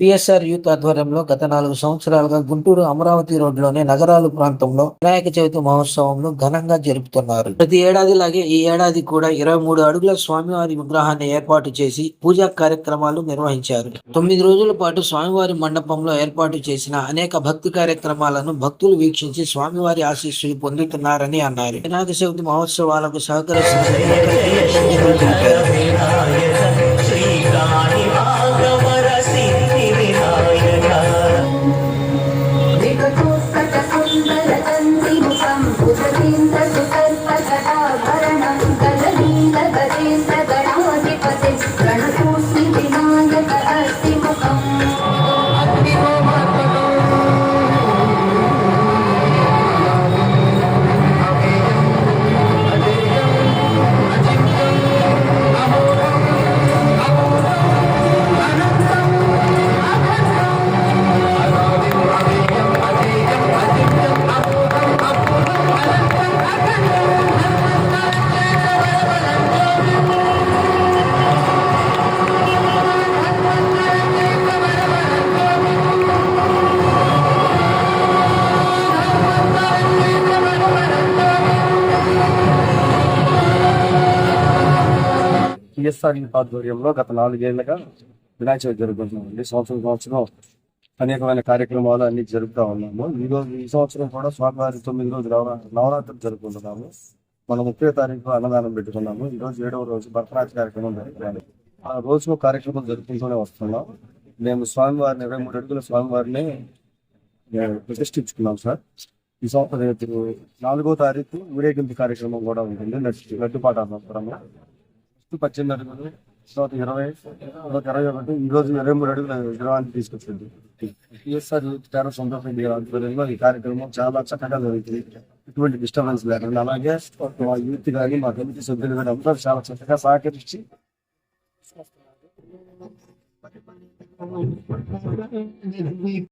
PSR youth ఆధ్వర్యంలో గత నాలుగు సంవత్సరాలుగా గుంటూరు అమరావతి రోడ్లోని నగరాలు ప్రాంతంలో వినాయక చవితి మహోత్సవంలో ఘనంగా జరుపుతున్నారు. ప్రతి ఏడాదిలాగే ఈ ఏడాది కూడా ఇరవై మూడు అడుగుల స్వామివారి విగ్రహాన్ని ఏర్పాటు చేసి పూజా కార్యక్రమాలు నిర్వహించారు. తొమ్మిది రోజుల పాటు స్వామివారి మండపంలో ఏర్పాటు చేసిన అనేక భక్తి కార్యక్రమాలను భక్తులు వీక్షించి స్వామివారి ఆశీస్సులు పొందుతున్నారని అన్నారు. వినాయక చవితి మహోత్సవాలకు సహకరిస్తున్న పిఎస్ఆర్ యూత్ ఆధ్వర్యంలో గత నాలుగేళ్ళుగా వినాయక చవితి జరుగుతుందండి. సంవత్సరం సంవత్సరం అనేకమైన కార్యక్రమాలు అన్ని జరుపుతా ఉన్నాము. ఈ రోజు ఈ సంవత్సరం కూడా స్వామివారి తొమ్మిది రోజులు నవరాత్రి జరుపుకుంటున్నాము. మనం ముప్పై తారీఖు అన్నదానం పెట్టుకున్నాము. ఈ రోజు ఏడవ రోజు భరతనాట్య కార్యక్రమం జరుగుతుంది. ఆ రోజు కార్యక్రమం జరుపుకుంటూనే వస్తున్నాం. మేము స్వామివారిని ఇరవై మూడు అడుగుల స్వామివారిని మేము ప్రతిష్ఠించుకున్నాం సార్. ఈ సంవత్సరం నాలుగో తారీఖు ఊరేగింపు కార్యక్రమం కూడా ఉంటుంది. లడ్డు లడ్డుపాట అనంతరము పద్దెనిమిది అడుగులు తర్వాత ఇరవై తర్వాత ఇరవై ఒకటి ఈ రోజు ఇరవై మూడు అడుగుల విగ్రహాన్ని తీసుకొచ్చింది. ఈఎస్ఆర్ యూత్ టెరస్ సందర్భంగా ఆధ్వర్యంలో ఈ కార్యక్రమం చాలా చక్కగా జరుగుతుంది ఎటువంటి డిస్టర్బెన్స్ లేకుండా అలాగే మా యూత్ కానీ మా కమిటీ సభ్యులు కానీ అందరూ చాలా చక్కగా సహకరించి